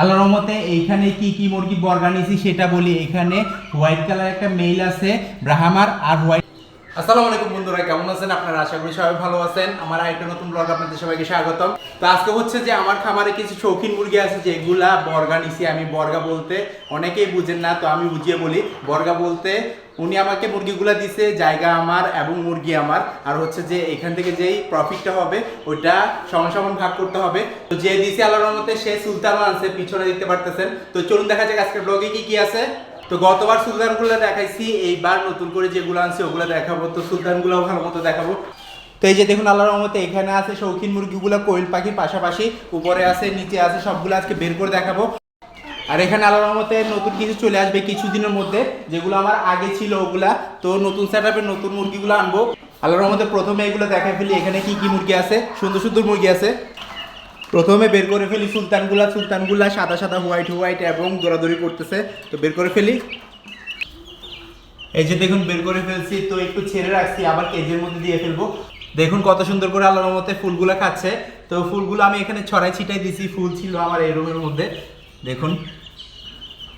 আল্লাহর রহমতে এইখানে কি কি মুরগি বর্গা নিয়েছি সেটা বলি। এখানে হোয়াইট কালার একটা মেইল আছে, ব্রাহ্মার আর হোয়াইট আসসালামু আলাইকুম বন্ধুরা, কেমন আছেন? আপনারা আশা করি সবাই ভালো আছেন। আমার আরেকটা নতুন ব্লগ আপনাদের সবাইকে স্বাগতম। তো আজকে হচ্ছে যে আমার খামারে কিছু শৌখিন মুরগি আছে, যেগুলা বর্গা নিছি আমি। বর্গা বলতে অনেকেই বুঝেন না, তো আমি বুঝিয়ে বলি। বর্গা বলতে উনি আমাকে মুরগিগুলা দিছে, জায়গা আমার এবং মুরগি আমার। আর হচ্ছে যে এখান থেকে যেই প্রফিটটা হবে, ওইটা সমান ভাগ করতে হবে। তো যে দিছে আল্লাহর রহমতে, সে সুলতানও আনছে, পিছনে দেখতে পারতেছেন। তো চলুন দেখা যাক আজকের ব্লগে কি কি আছে। তো গতবার সুলতানগুলো দেখাইছি, এইবার নতুন করে যেগুলো আনছে, ওগুলো দেখাবো। তো সুলতানগুলো ভালো মতো দেখাবো। তো এই যে দেখুন, আল্লাহর রহমতে এখানে আছে শৌখিন মুরগিগুলো, কোয়েল পাখির পাশাপাশি, উপরে আছে, নিচে আছে, সবগুলো আজকে বের করে দেখাবো। আর এখানে আল্লাহর রহমতে নতুন কিছু চলে আসবে কিছুদিনের মধ্যে, যেগুলো আমার আগে ছিল ওগুলা। তো নতুন সেট নতুন মুরগিগুলো আনব। আল্লাহর রহমতে প্রথমে এগুলো দেখাই ফেলি, এখানে কি কি মুরগি আছে? সুন্দর সুন্দর মুরগি আছে। প্রথমে বের করে ফেলি সুলতানগুলা। সুলতানগুলা সাদা সাদা হোয়াইট হোয়াইট এবং দৌড়াদৌড়ি করতেছে। তো বের করে ফেলি। এই যে দেখুন, বের করে ফেলছি। তো একটু ছেড়ে রাখছি, আবার কেজির মধ্যে দিয়ে ফেলব। দেখুন কত সুন্দর করে আল্লাহর মতে ফুলগুলো খাচ্ছে। তো ফুলগুলো আমি এখানে ছড়াই ছিটাই দিছি, ফুল ছিল আমার এই রুমের মধ্যে। দেখুন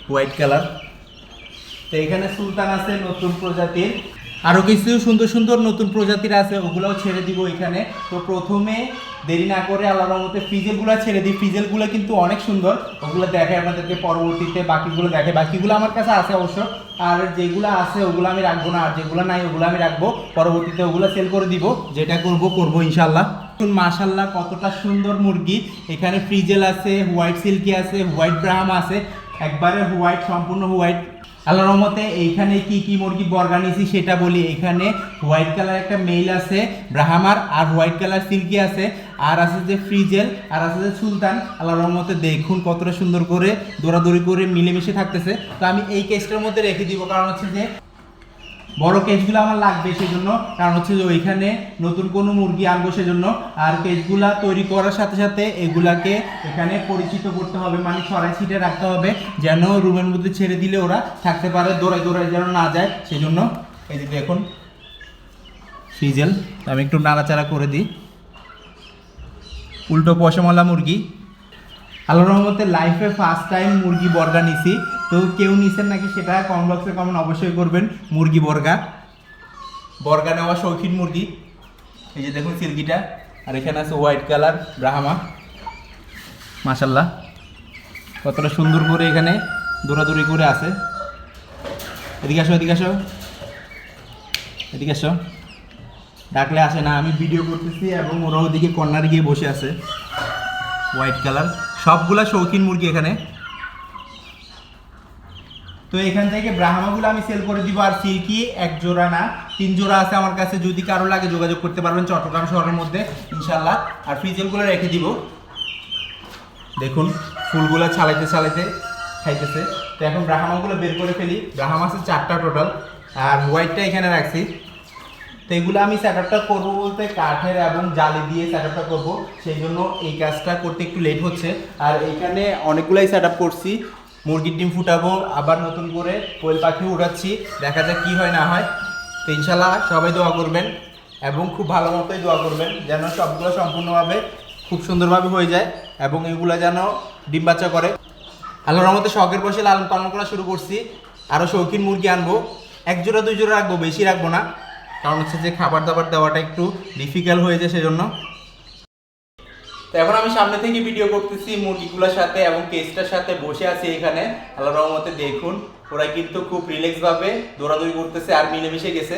হোয়াইট কালার তো এখানে সুলতান আছে নতুন প্রজাতির। আরও কিছু সুন্দর সুন্দর নতুন প্রজাতির আছে, ওগুলোও ছেড়ে দিব এখানে। তো প্রথমে দেরি না করে আল্লাহর রহমতে ফ্রিজেলগুলো ছেড়ে দিই। ফ্রিজেলগুলো কিন্তু অনেক সুন্দর। ওগুলো দেখে আপনাদেরকে পরবর্তীতে বাকিগুলো দেখে। বাকিগুলো আমার কাছে আছে অবশ্য। আর যেগুলো আছে, ওগুলো আমি রাখব না। আর যেগুলো নাই, ওগুলো আমি রাখব। পরবর্তীতে ওগুলো সেল করে দিব। যেটা করব করব ইনশাল্লাহ মাশাল্লাহ কতটা সুন্দর মুরগি। এখানে ফ্রিজেল আছে, হোয়াইট সিল্কি আছে, হোয়াইট ব্রাহাম আছে, একবারে হোয়াইট, সম্পূর্ণ হোয়াইট। আল্লাহ রহমতে এইখানে কি কি মুরগি বর্গা নিয়েছি সেটা বলি। এখানে হোয়াইট কালার একটা মেইল আছে, ব্রাহামার, আর হোয়াইট কালার সিল্কি আছে, আর আছে যে ফ্রিজেল, আর আছে যে সুলতান। আল্লাহ রহমতে দেখুন কতটা সুন্দর করে দৌড়াদৌড়ি করে মিলেমিশে থাকতেছে। তো আমি এই কেসটার মধ্যে রেখে দিব, কারণ হচ্ছে যে বড় কেজগুলো আমার লাগবে সেজন্য। কারণ হচ্ছে যে ওইখানে নতুন কোনো মুরগি আনব সেজন্য। আর কেজগুলা তৈরি করার সাথে সাথে এগুলাকে এখানে পরিচিত করতে হবে মানে ছড়াই ছিটে রাখতে হবে, যেন রুমের মধ্যে ছেড়ে দিলে ওরা থাকতে পারে দৌড়াই দৌড়াই যেন না যায়, সেজন্য এই যে দেখুন, ফ্রিজেল আমি একটু নাড়াচাড়া করে দিই। উল্টো পশমলা মুরগি। আল্লাহর রহমতে লাইফে ফার্স্ট টাইম মুরগি বর্গা নিছি। তো কেউ নিছেন নাকি সেটা কমেন্ট বক্সে কমেন্ট অবশ্যই করবেন। মুরগি বর্গা। বর্গা নেওয়া শৌখিন মুরগি। এই যে দেখুন সিল্কিটা। আর এখানে আছে হোয়াইট কালার ব্রাহামা। মাশাল্লাহ। কতটা সুন্দর করে এখানে দৌড়াদৌড়ি করে আছে। এদিকে আসো এদিকে আসো। এদিকে আসো। ডাকলে আসে না, আমি ভিডিও করতেছি এবং ওরা ওদিকে কর্নার গিয়ে বসে আছে। হোয়াইট কালার সবগুলা শৌখিন মুরগি এখানে। তো এখান থেকে ব্রাহ্মাগুলো আমি সেল করে দিব আর সিল্কি এক জোড়া না, তিন জোড়া আছে আমার কাছে, যদি কারও লাগে যোগাযোগ করতে পারবেন চট্টগ্রাম শহরের মধ্যে ইনশাল্লাহ আর ফ্রিজেলগুলো রেখে দিব। দেখুন, ফুলগুলো ছালাইতে ছালাইতে খাইতেছে। তো এখন ব্রাহ্মাগুলো বের করে ফেলি। ব্রাহ্ম আছে চারটা টোটাল আর হোয়াইটটা এখানে রাখছি। তো এগুলো আমি আপটা করব বলতে কাঠের এবং জালি দিয়ে আপটা করব। সেই জন্য এই কাজটা করতে একটু লেট হচ্ছে। আর এখানে অনেকগুলাই সেট করছি। মুরগির ডিম ফুটাবো, আবার নতুন করে কোয়েল পাখি উড়াচ্ছি, দেখা যাক কি হয় না হয়। তো ইনশাল্লাহ সবাই দোয়া করবেন এবং খুব ভালো মতোই দোয়া করবেন যেন সবগুলো সম্পূর্ণভাবে খুব সুন্দরভাবে হয়ে যায় এবং এগুলো যেন ডিম বাচ্চা করে। আল্লাহর রহমতে শখের বসে লালন পালন করা শুরু করছি। আরও শৌখিন মুরগি আনব। এক জোড়া, দুই জোড়া রাখব, বেশি রাখব না। কারণ হচ্ছে যে খাবার দাবার দেওয়াটা একটু ডিফিকাল্ট হয়ে যায় সেজন্য। তো এখন আমি সামনে থেকে ভিডিও করতেছি মুরগিগুলোর সাথে এবং কেসটার সাথে বসে আছি এখানে। আল্লাহ রহমতে দেখুন, ওরা কিন্তু খুব রিল্যাক্স ভাবে দৌড়াদৌড়ি করতেছে আর মিলেমিশে গেছে।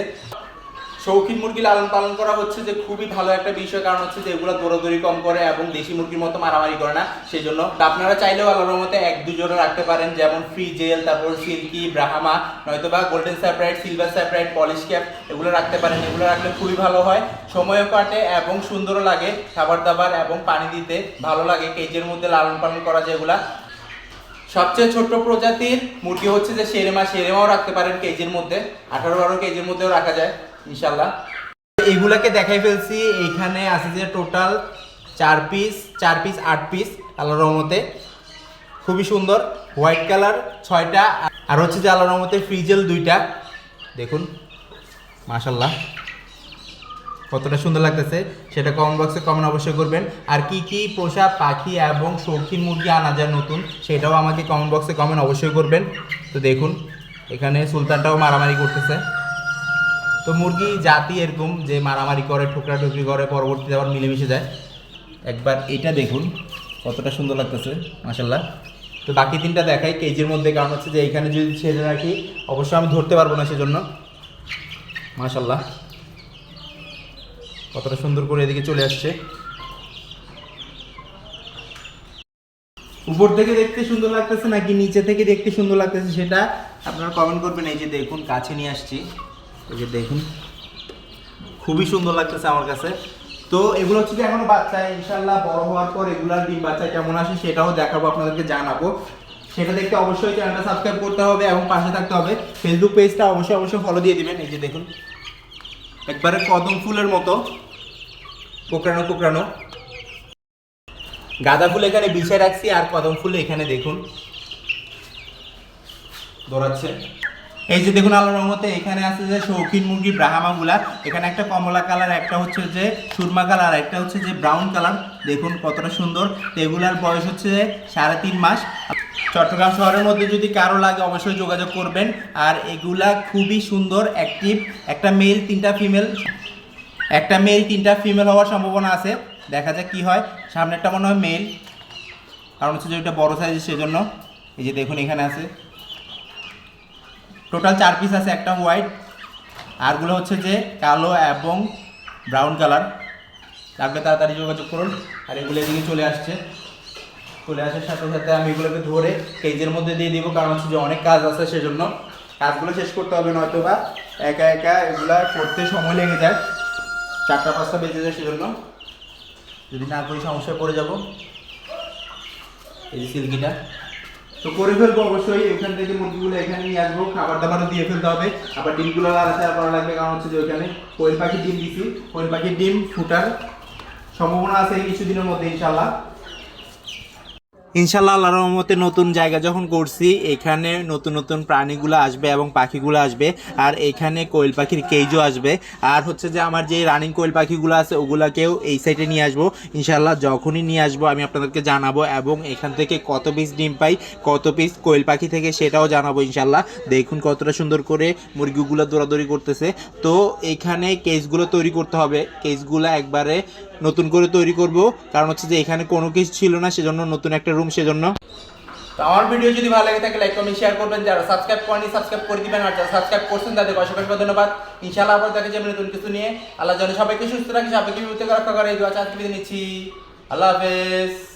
শৌখিন মুরগি লালন পালন করা হচ্ছে যে খুবই ভালো একটা বিষয়, কারণ হচ্ছে যে এগুলো দৌড়াদৌড়ি কম করে এবং দেশি মুরগির মতো মারামারি করে না সেই জন্য আপনারা চাইলেও আল্লাহর মতে এক দুজনে রাখতে পারেন, যেমন ফ্রি জেল, তারপর সিল্কি, ব্রাহামা নয়তো বা golden sebright silver sebright Polish cap, এগুলো রাখতে পারেন, এগুলো রাখলে খুবই ভালো হয়। সময়ও কাটে এবং সুন্দরও লাগে খাবার দাবার এবং পানি দিতে ভালো লাগে, কেজের মধ্যে লালন পালন করা যেগুলা সবচেয়ে ছোট প্রজাতির মুরগি হচ্ছে যে সেরেমা সেরেমাও রাখতে পারেন কেজির মধ্যে, আঠারো বারো কেজির মধ্যেও রাখা যায়। ইনশাল্লাহ এইগুলাকে দেখাই ফেলছি, এইখানে আছে যে টোটাল চার পিস চার পিস আট পিস আল্লাহ রহমতে। খুবই সুন্দর হোয়াইট কালার ছয়টা, আর হচ্ছে যে আল্লাহ রহমতে ফ্রিজেল দুইটা। দেখুন মাশাল্লাহ কতটা সুন্দর লাগতেছে, সেটা কমেন্ট বক্সে কমেন্ট অবশ্যই করবেন। আর কি কি পোষা পাখি এবং শৌখিন মুরগি আনা যায় নতুন, সেটাও আমাকে কমেন্ট বক্সে কমেন্ট অবশ্যই করবেন। তো দেখুন, এখানে সুলতানটাও মারামারি করতেছে। তো মুরগি জাতি এরকম যে মারামারি করে, ঠুকরা ঠুকরি করে, পরবর্তীতে আবার মিলেমিশে যায়। একবার এটা দেখুন, কতটা সুন্দর লাগতেছে মাসাল্লাহ তো বাকি তিনটা দেখাই কেজির মধ্যে, কারণ হচ্ছে যে এইখানে যদি ছেড়ে রাখি অবশ্যই আমি ধরতে পারব না সেজন্য। মাশাল্লাহ কতটা সুন্দর করে এদিকে চলে আসছে। উপর থেকে দেখতে সুন্দর লাগতেছে নাকি নিচে থেকে দেখতে সুন্দর লাগতেছে সেটা আপনারা কমেন্ট করবেন। এই যে দেখুন, কাছে নিয়ে আসছি। এই যে দেখুন, খুবই সুন্দর লাগতেছে আমার কাছে। তো এগুলো হচ্ছে এখনও বাচ্চা, ইনশাল্লাহ বড় হওয়ার পর এগুলার ডিম বাচ্চা কেমন আসে সেটাও দেখাবো, আপনাদেরকে জানাব। সেটা দেখতে অবশ্যই চ্যানেলটা সাবস্ক্রাইব করতে হবে এবং পাশে থাকতে হবে। ফেসবুক পেজটা অবশ্যই অবশ্যই ফলো দিয়ে দিবেন। এই যে দেখুন, একবারে কদম ফুলের মতো, কোকড়ানো কোকড়ানো। গাঁদা ফুল এখানে বিছায় রাখছি, আর কদম ফুল এখানে দেখুন, দৌড়াচ্ছে। এই যে দেখুন আল্লাহর রহমতে এখানে আছে যে শৌখিন মুরগি ব্রাহ্মাগুলা এখানে একটা কমলা কালার, একটা হচ্ছে যে সুরমা কালার, একটা হচ্ছে যে ব্রাউন কালার। দেখুন কতটা সুন্দর। এগুলার বয়স হচ্ছে সাড়ে তিন মাস। চট্টগ্রাম শহরের মধ্যে যদি কারও লাগে অবশ্যই যোগাযোগ করবেন। আর এগুলা খুবই সুন্দর অ্যাক্টিভ একটা মেল তিনটা ফিমেল একটা মেল তিনটা ফিমেল হওয়ার সম্ভাবনা আছে। দেখা যাক কি হয়। সামনেরটা মনে হয় মেল কারণ হচ্ছে যে ওইটা বড় সাইজের সেজন্য। এই যে দেখুন এখানে আছে। টোটাল চার পিস আছে, একটা হোয়াইট আরগুলো হচ্ছে যে কালো এবং ব্রাউন কালার লাগলে তাড়াতাড়ি যোগাযোগ করুন। আর এগুলো এদিকে চলে আসছে। চলে আসার সাথে সাথে আমি এগুলোকে ধরে কেজের মধ্যে দিয়ে দিব, কারণ হচ্ছে যে অনেক কাজ আছে সেজন্য। কাজগুলো শেষ করতে হবে নয়তো বা একা একা এগুলা করতে সময় লেগে যায়। চারটা, পাঁচটা বেজে যায় সেজন্য। যদি না করি সমস্যায় পড়ে যাব। এই যে সিল্কিটা তো করে ফেলব অবশ্যই, এখান থেকে মুরগিগুলো এখানে নিয়ে আসব খাবার দাবারও দিয়ে ফেলতে হবে। আবার ডিমগুলো আলাদা করা লাগবে কারণ হচ্ছে যে ওইখানে কোয়েল পাখির ডিম দিছি। কোয়েল পাখির ডিম, ফুটার সম্ভাবনা আছে কিছুদিনের মধ্যে ইনশাল্লাহ ইনশাল্লাহ আল্লাহর রহমতে নতুন জায়গা যখন করছি, এখানে নতুন নতুন প্রাণীগুলো আসবে এবং পাখিগুলো আসবে, আর এখানে কোয়েল পাখির কেজও আসবে। আর হচ্ছে যে আমার যে রানিং কোয়েল পাখিগুলো আছে, ওগুলাকেও এই সাইডে নিয়ে আসব। ইনশাল্লাহ যখনই নিয়ে আসব, আমি আপনাদেরকে জানাব এবং এখান থেকে কত পিস ডিম পাই, কত পিস কোয়েল পাখি থেকে সেটাও জানাব ইনশাল্লাহ। দেখুন কতটা সুন্দর করে মুরগিগুলো দৌড়াদৌড়ি করতেছে। তো এখানে কেসগুলো তৈরি করতে হবে। কেসগুলো একবারে নতুন করে তৈরি করব। কারণ হচ্ছে যে এখানে কোনো কিছু ছিল না, সেজন্য নতুন একটা রুম সেজন্য। তো আমার ভিডিও যদি ভালো লাগে থাকে লাইক কমেন্ট শেয়ার করবেন। যারা সাবস্ক্রাইব করেনি সাবস্ক্রাইব করে দিবেন। আর যারা সাবস্ক্রাইব করছেন, তাদের অসংখ্য অসংখ্য ধন্যবাদ। ইনশাআল্লাহ আবার দেখা যাবে নতুন কিছু নিয়ে। আল্লাহ যেন সবাইকে সুস্থ রাখি, সবাইকে বিপদ রক্ষা করে। এই দোয়া চাকরি নিচ্ছি। আল্লাহ হাফেজ।